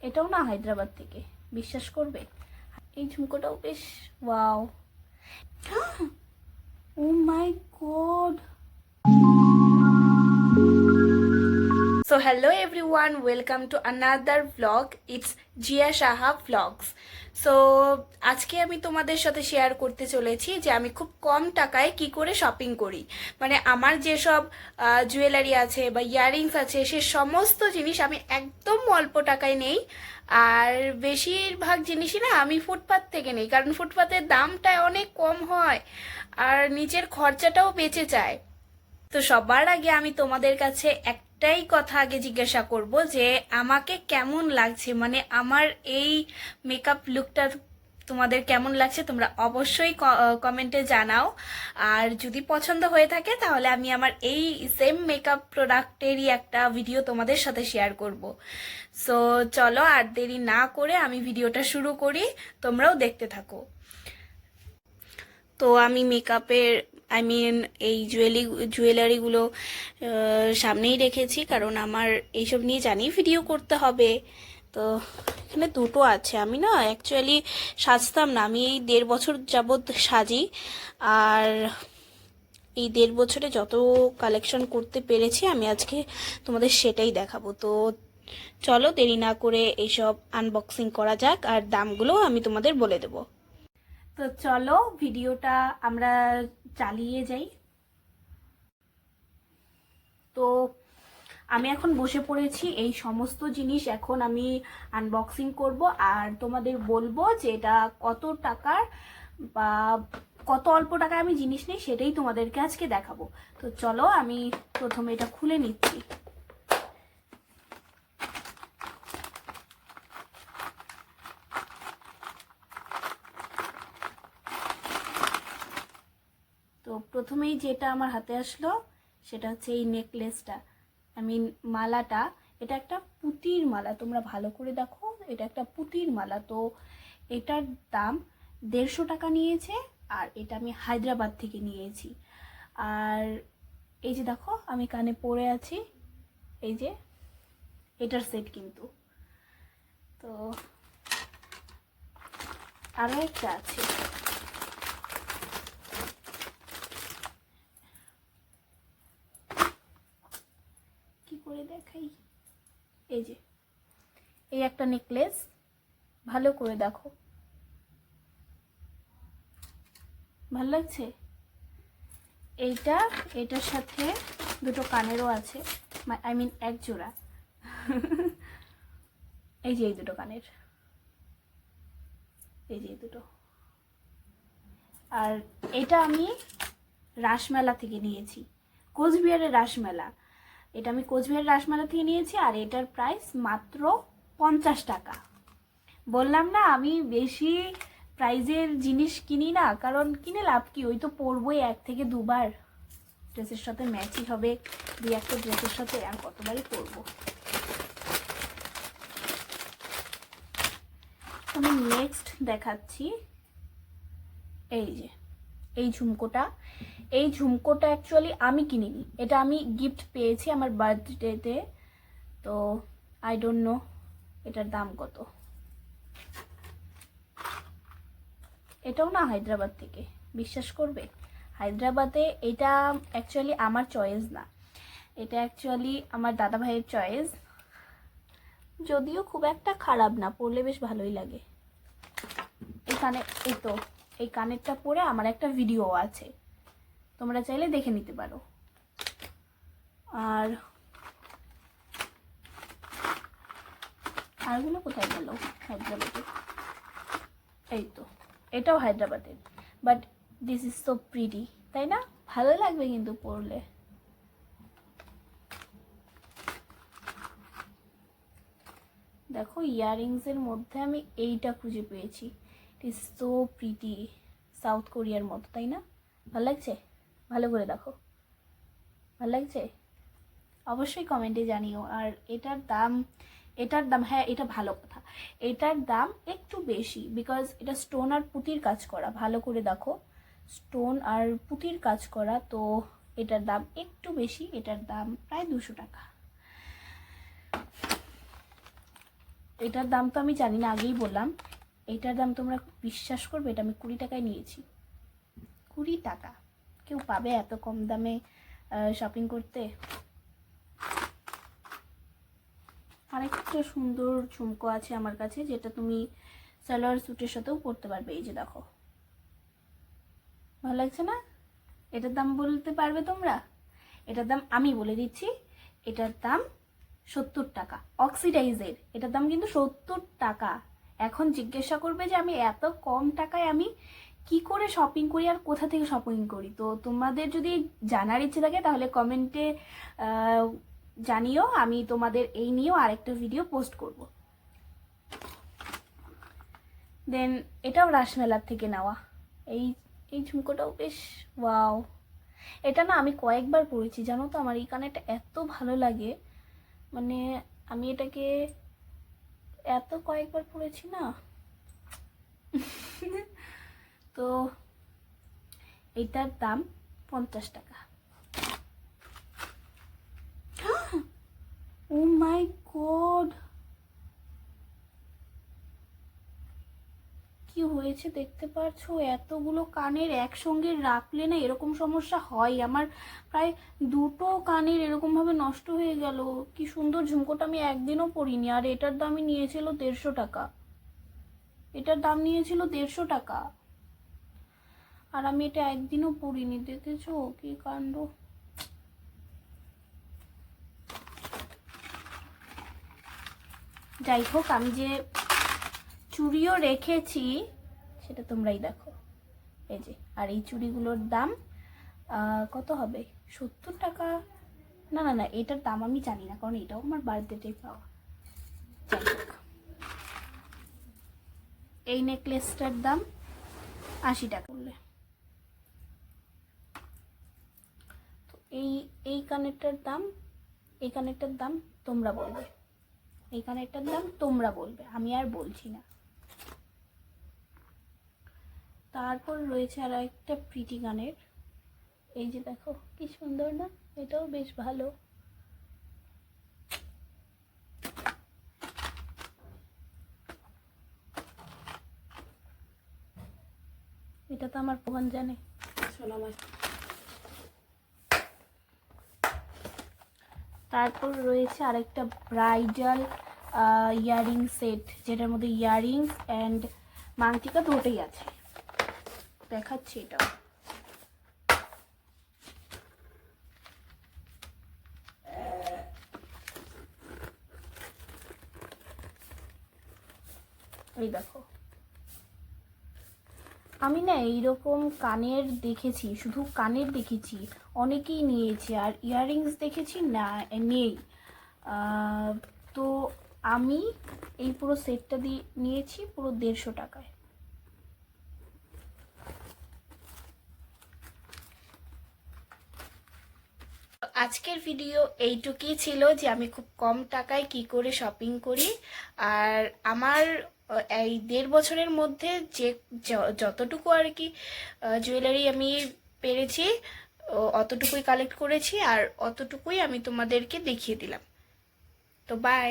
এটাও না হায়দ্রাবাদ থেকে। বিশ্বাস করবে? এই ঝুমকোটাও বেশ wow. Oh my god! So hello everyone welcome to another blog it's Jiya Saha vlogs so আজকে আমি তোমাদের সাথে শেয়ার করতে চলেছি যে আমি খুব কম টাকায় কি করে শপিং করি। মানে আমার যেসব জুয়েলারি আছে বা ইয়াররিংস আছে, সে সমস্ত জিনিস আমি একদম অল্প টাকায় নেই। আর বেশিরভাগ জিনিসই না আমি ফুটপাথ থেকে নেই, কারণ ফুটপাথের দামটা অনেক কম হয় আর নিজের খরচাটাও বেঁচে যায়। তো সবার আগে আমি তোমাদের কাছে একটাই কথা আগে জিজ্ঞাসা করব যে, আমাকে কেমন লাগছে? মানে আমার এই মেকআপ লুকটা তোমাদের কেমন লাগছে? তোমরা অবশ্যই কমেন্টে জানাও। আর যদি পছন্দ হয়ে থাকে, তাহলে আমি আমার এই সেম মেকআপ প্রোডাক্টেরই একটা ভিডিও তোমাদের সাথে শেয়ার করব। সো চলো আর দেরি না করে আমি ভিডিওটা শুরু করি। তোমরাও দেখতে থাকো। তো আমি মেকআপের আই মিন এই জুয়েলি জুয়েলারিগুলো সামনেই রেখেছি, কারণ আমার এইসব নিয়ে জানি ভিডিও করতে হবে। তো, এখানে দুটো আছে। আমি না অ্যাকচুয়ালি সাজতাম না। আমি এই দেড় বছর যাবৎ সাজি। আর এই দেড় বছরে যত কালেকশন করতে পেরেছি, আমি আজকে তোমাদের সেটাই দেখাবো। তো, চলো দেরি না করে এইসব আনবক্সিং করা যাক। আর দামগুলো আমি তোমাদের বলে দেবো। তো চলো ভিডিওটা আমরা চালিয়ে যাই। তো আমি এখন বসে পড়েছি, এই সমস্ত জিনিস এখন আমি আনবক্সিং করব। আর তোমাদের বলব যে এটা কত টাকার বা কত অল্প টাকায় আমি জিনিস নেই, সেটাই তোমাদেরকে আজকে দেখাবো। তো চলো আমি প্রথমে এটা খুলে নিচ্ছি তো প্রথমেই যেটা আমার হাতে আসলো, সেটা হচ্ছে এই নেকলেসটা। আই মিন মালাটা, এটা একটা পুতির মালা, তোমরা ভালো করে দেখো, এটা একটা পুতির মালা। তো এটার দাম দেড়শো টাকা নিয়েছে, আর এটা আমি হায়দ্রাবাদ থেকে নিয়েছি। আর এই যে দেখো, আমি কানে পরে আছি, এই যে এটার সেট কিন্তু। তো আরও একটা আছে কি করে দেখাই। এই যে, এই একটা নেকলেস ভালো করে দেখো। ভালো লাগছে? এইটা, এটার সাথে দুটো কানেরও আছে আই মিন এক জোড়া। এই যে এই দুটো কানের। এই যে দুটো। আর এটা আমি রাসমেলা থেকে নিয়েছি। কোচবিহারের রাসমেলা। এটা আমি কোচবিহার রাসমালা থেকে নিয়েছি আর এটার প্রাইস মাত্র পঞ্চাশ টাকা। বললাম না, আমি বেশি প্রাইজের জিনিস কিনি না, কারণ কিনে লাভ কি? ওই তো পরবই এক থেকে দুবার ড্রেসের সাথে ম্যাচই হবে দুই একটা ড্রেসের সাথে আর কতবারই পরবো। আমি নেক্সট দেখাচ্ছি, এই যে, এই ঝুমকোটা। এই ঝুমকোটা অ্যাকচুয়ালি আমি কিনিনি। এটা আমি গিফট পেয়েছি আমার বার্থডেতে তো। আই ডোন্ট নো এটার দাম কত। এটাও না হায়দ্রাবাদ থেকে। বিশ্বাস করবে? হায়দ্রাবাদে এটা অ্যাকচুয়ালি আমার চয়েস না। এটা অ্যাকচুয়ালি আমার দাদা ভাইয়ের চয়েস যদিও খুব একটা খারাপ না পড়লে বেশ ভালোই লাগে। এখানে এই তো, এই কানেরটা পরে আমার একটা ভিডিও আছে। তোমরা চাইলে দেখে নিতে পারো। আর আরগুলো কোথায় গেল? হায়দ্রাবাদে। এই তো, এটাও হায়দ্রাবাদের but this is so pretty তাই না? ভালো লাগবে কিন্তু পড়লে। দেখো ইয়াররিংসের মধ্যে আমি এইটা খুঁজে পেয়েছি। It is so pretty south কোরিয়ার মতো, তাই না? ভালো লাগছে? ভালো করে দেখো। ভালো লাগছে? অবশ্যই কমেন্টে জানিও। আর এটার দাম এটার দাম হ্যাঁ এটা ভালো কথা। এটার দাম একটু বেশি বিকজ এটা স্টোন আর পুঁতির কাজ করা। ভালো করে দেখো। স্টোন আর পুঁতির কাজ করা, তো এটার দাম একটু বেশি। এটার দাম প্রায় দুশো টাকা। এটার দাম তো আমি জানি না, আগেই বললাম। এটার দাম তোমরা বিশ্বাস করবে? এটা আমি কুড়ি টাকায় নিয়েছি। কুড়ি টাকা। কেউ পাবে এত কম দামে শপিং করতে? আরেকটা সুন্দর ঝুমকো আছে আমার কাছে, যেটা তুমি সালোয়ার স্যুটের সাথেও পরতে পারবে, এই যে দেখো। ভালো লাগছে না? এটার দাম বলতে পারবে তোমরা? এটার দাম আমি বলে দিচ্ছি, এটার দাম সত্তর টাকা, অক্সিডাইজের। এটার দাম কিন্তু সত্তর টাকা। এখন জিজ্ঞাসা করবে যে আমি এত কম টাকায় আমি কি করে শপিং করি আর কোথা থেকে শপিং করি? তো তোমাদের যদি জানার ইচ্ছে থাকে তাহলে কমেন্টে জানিও, আমি তোমাদের এই নিয়েও আরেকটা ভিডিও পোস্ট করব। দেন এটাও রাসমেলার থেকে নেওয়া। এই এই ঝুমকোটাও বেশ ওয়াও এটা না আমি কয়েকবার পড়েছি, জানো তো? আমার এই কানেরটা এত ভালো লাগে। মানে আমি এটাকে এত কয়েকবার পড়েছি না। তো এটার দাম পঞ্চাশ টাকা। ও মাই গড কি হয়েছে দেখতে পারছ? এতগুলো কানের একসঙ্গে রাখলে না এরকম সমস্যা হয়। আমার প্রায় দুটো কানের এরকমভাবে নষ্ট হয়ে গেল। কি সুন্দর ঝুমকোটা আমি একদিনও পরিনি। আর এটার দামই নিয়েছিল দেড়শো টাকা। এটার দাম নিয়েছিল দেড়শো টাকা। আর আমি এটা একদিনও পরিনি দেখেছ? কি কাণ্ড? যাই হোক, আমি যে চুড়িও রেখেছি, সেটা তোমরাই দেখো। এই যে, আর এই চুড়িগুলোর দাম কত হবে? সত্তর টাকা? না না না, এটার দাম আমি জানি না, কারণ এটাও আমার বার্থডেতে পাওয়া। এই নেকলেসটার দাম আশি টাকা। করলে এই এই কানেরটার দাম, এই কানেরটার দাম তোমরা বলবে। এই কানেরটার দাম তোমরা বলবে, আমি আর বলছি না। তারপর রয়েছে আর একটা প্রীতি গানের। এই যে দেখো, কি সুন্দর না? এটাও বেশ ভালো। এটা তো আমার প্রমাণ জানে। তারপর রয়েছে আরেকটা ব্রাইডাল ইয়ারিং সেট যেটার মধ্যে ইয়ারিংস অ্যান্ড মাংটিকা দুটোই আছে। দেখাচ্ছি এটাও। এই দেখো। আমি না এইরকম কানের দেখেছি, শুধু কানের দেখেছি, অনেকেই নিয়েছে। আর ইয়াররিংস দেখেছি, না, নেই। তো আমি এই পুরো সেটটা দিয়ে নিয়েছি পুরো দেড়শো টাকায়। আজকের ভিডিও এইটুকুই ছিল যে আমি খুব কম টাকায় কি করে শপিং করি। আর আমার এই দেড় বছরের মধ্যে যে যতটুকু আর কি জুয়েলারি আমি পেরেছি অতটুকুই কালেক্ট করেছি আর অতটুকুই আমি তোমাদেরকে দেখিয়ে দিলাম। তো বাই